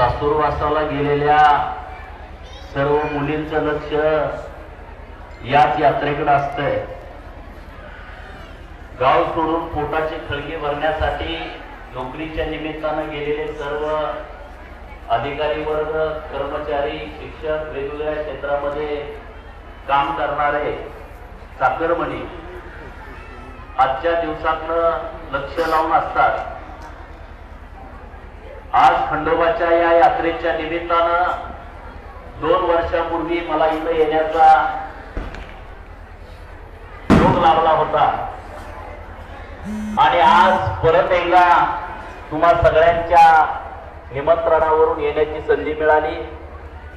सासूरवासाला गेलेल्या सर्व मुलींचं लक्ष याच यात्रेकडे असतंय. गाव सोडून पोटाचे खळगे भरण्यासाठी नोकरीच्या निमित्तानं गेलेले सर्व अधिकारी वर्ग कर्मचारी शिक्षक वेगवेगळ्या क्षेत्रामध्ये काम करणारे चाकरमणी आजच्या दिवसातनं लक्ष लावून असतात. आज खंडोबाच्या या यात्रेच्या निमित्तानं दोन वर्षापूर्वी मला इथं येण्याचा योग लावला होता. आणि आज परत एकदा तुम्हा सगळ्यांच्या निमंत्रणावरून येण्याची संधी मिळाली.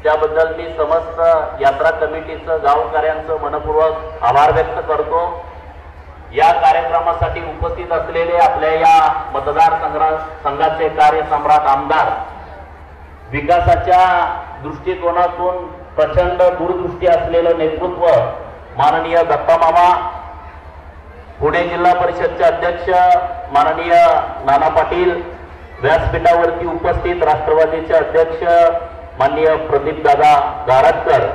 त्याबद्दल मी समस्त यात्रा कमिटीचं गावकऱ्यांचं मनपूर्वक आभार व्यक्त करतो. या कार्यक्रमासाठी उपस्थित असलेले आपल्या या मतदार संग्रा संघाचे कार्यसम्राट आमदार विकासाच्या दृष्टिकोनातून प्रचंड दूरदृष्टी असलेलं नेतृत्व माननीय दत्तामामा पुणे जिल्हा परिषदचे अध्यक्ष माननीय नाना पाटील व्यासपीठावरती उपस्थित राष्ट्रवादीचे अध्यक्ष माननीय प्रदीप दादा गारटकर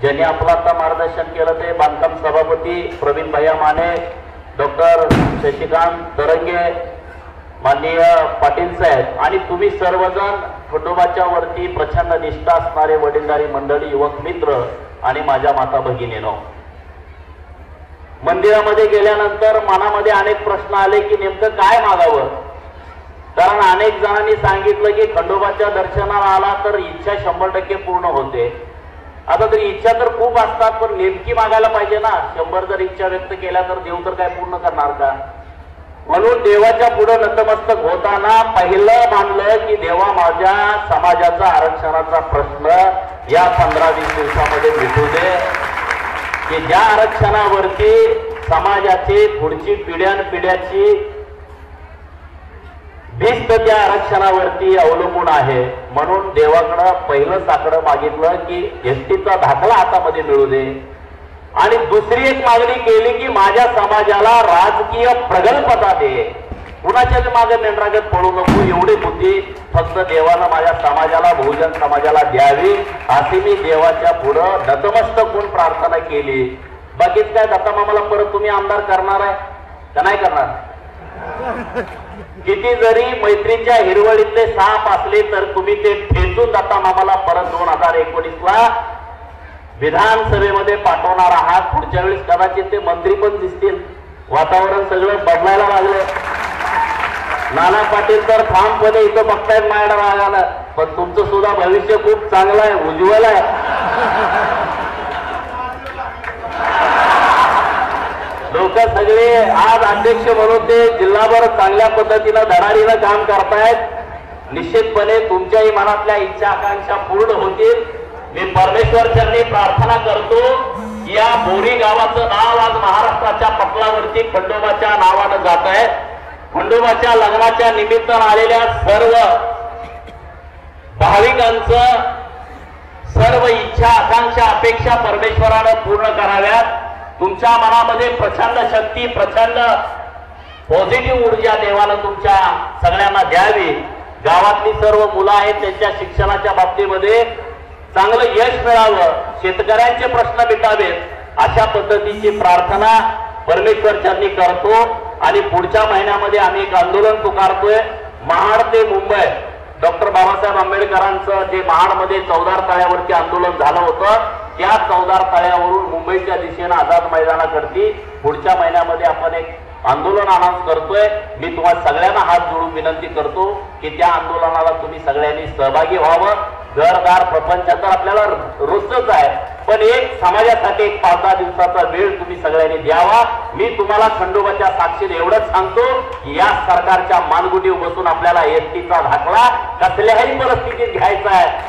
ज्यांनी आपलं आता मार्गदर्शन केलं ते बांधकाम सभापती प्रवीण भैया माने डॉक्टर शशिकांत तरंगे माननीय पाटील साहेब आणि तुम्ही सर्वजण खंडोबाच्या वरती प्रचंड निष्ठा असणारे वडीलधारी मंडळी युवक मित्र आणि माझ्या माता भगिनीनो. मंदिरामध्ये गेल्यानंतर मनामध्ये अनेक प्रश्न आले की नेमकं काय मागावं? कारण अनेक जणांनी सांगितलं की खंडोबाच्या दर्शनाला आला तर इच्छा शंभर टक्के पूर्ण होते. आता तरी इच्छा तर खूप असतात पण नेमकी मागायला पाहिजे ना. शंभर जर इच्छा व्यक्त केल्या तर देव तर काय पूर्ण करणार का? म्हणून देवाच्या पुढे नतमस्तक होताना पहिलं मानलं की देवा माझ्या समाजाचा आरक्षणाचा प्रश्न या पंधरा वीस दिवसामध्ये मिटू दे. की ज्या आरक्षणावरती समाजाची पुढची पिढ्यान पिढ्याची भिस्त त्या आरक्षणावरती अवलंबून आहे. म्हणून देवाकडं पहिलं साकडं मागितलं की एसटीचा दाखला हातामध्ये मिळू दे. आणि दुसरी एक मागणी केली की माझ्या समाजाला राजकीय प्रगल्भता दे. कुणाच्या मागे मेंढरागत पडू नको एवढी बुद्धी फक्त देवानं माझ्या समाजाला बहुजन समाजाला द्यावी अशी मी देवाच्या पुढं नतमस्तक होऊन प्रार्थना केली. बाकीच काय दत्ता मामाला परत तुम्ही आमदार करणार आहे? का नाही करणार? किती जरी मैत्रीच्या हिरवळीतले साप असले तर तुम्ही ते ठेचून दत्ता मामाला परत दोन हजार एकोणीस ला विधानसभेमध्ये पाठवणार आहात. पुढच्या वेळेस कदाचित ते मंत्री पण दिसतील. वातावरण सगळं बदलायला लागलं. नाना पाटील तर ठामपणे इथं बघतायत मायडा रागाला पण तुमचं सुद्धा भविष्य खूप चांगलं आहे उज्ज्वल आहे. लोक सगळे आज अध्यक्ष म्हणून ते जिल्हाभर चांगल्या पद्धतीनं धडाडीनं काम करतायत. निश्चितपणे तुमच्याही मनातल्या इच्छा आकांक्षा पूर्ण होतील. मी परमेश्वर चरणी प्रार्थना करतो या बोरी गावाचं नाव आज महाराष्ट्राच्या पटलावरती खंडोबाच्या नावानं जात आहे. खंडोबाच्या लग्नाच्या निमित्तानं आलेल्या सर्व भाविकांचं सर्व इच्छा आकांक्षा अपेक्षा परमेश्वरानं पूर्ण कराव्यात. तुमच्या मनामध्ये प्रचंड शक्ती प्रचंड पॉझिटिव्ह ऊर्जा देवानं तुमच्या सगळ्यांना द्यावी. गावातली सर्व मुलं आहेत त्यांच्या शिक्षणाच्या बाबतीमध्ये चांगलं यश मिळावं शेतकऱ्यांचे प्रश्न मिटावेत अशा पद्धतीची प्रार्थना परमेश्वर चरणी करतो आणि पुढच्या महिन्यामध्ये आम्ही एक आंदोलन पुकारतोय. महाड ते मुंबई. डॉक्टर बाबासाहेब आंबेडकरांचं जे महाडमध्ये चौदार तळ्यावरती आंदोलन झालं होतं त्या चौदार तळ्यावरून मुंबईच्या दिशेनं आझाद मैदानाकडती पुढच्या महिन्यामध्ये आपण एक आंदोलन अनाऊन्स करतोय. मी तुम्हाला सगळ्यांना हात जोडून विनंती करतो की त्या आंदोलनाला तुम्ही सगळ्यांनी सहभागी व्हावं. घरदार प्रपंच तर आपल्याला रोजच आहे. पण एक समाजासाठी एक पाच दहा दिवसाचा वेळ तुम्ही सगळ्यांनी द्यावा. मी तुम्हाला खंडोबाच्या साक्षीने एवढंच सांगतो की या सरकारच्या मानगुटीवर बसून आपल्याला एसटीचा धाकला कसल्याही परिस्थितीत घ्यायचा आहे.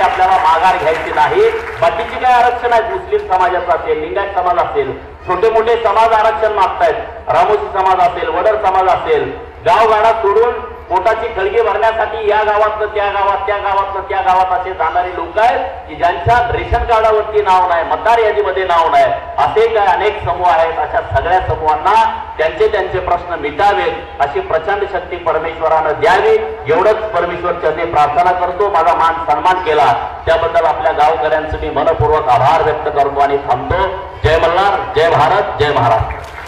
ते आपल्याला माघार घ्यायची नाही. बाकीची काय आरक्षण आहेत मुस्लिम समाजाचं असेल लिंगायत समाज असेल छोटे मोठे समाज आरक्षण मागतायत. रामोशी समाज असेल वडर समाज असेल गावगाडा सोडून पोटाची खळगे भरण्यासाठी या गावातलं त्या गावात त्या गावातलं त्या गावात असे जाणारे लोक आहेत की ज्यांच्या रेशन कार्डावरती नाव नाही मतदार यादीमध्ये नाव नाही असे काय अनेक समूह आहेत. अशा सगळ्या समूहांना त्यांचे त्यांचे प्रश्न मिटावेत अशी प्रचंड शक्ती परमेश्वरानं द्यावी. एवढंच परमेश्वर चरणी प्रार्थना करतो. माझा मान सन्मान केला. त्याबद्दल आपल्या गावकऱ्यांचं मी मनपूर्वक आभार व्यक्त करतो आणि थांबतो. जय मल्हार जय भारत जय महाराष्ट्र.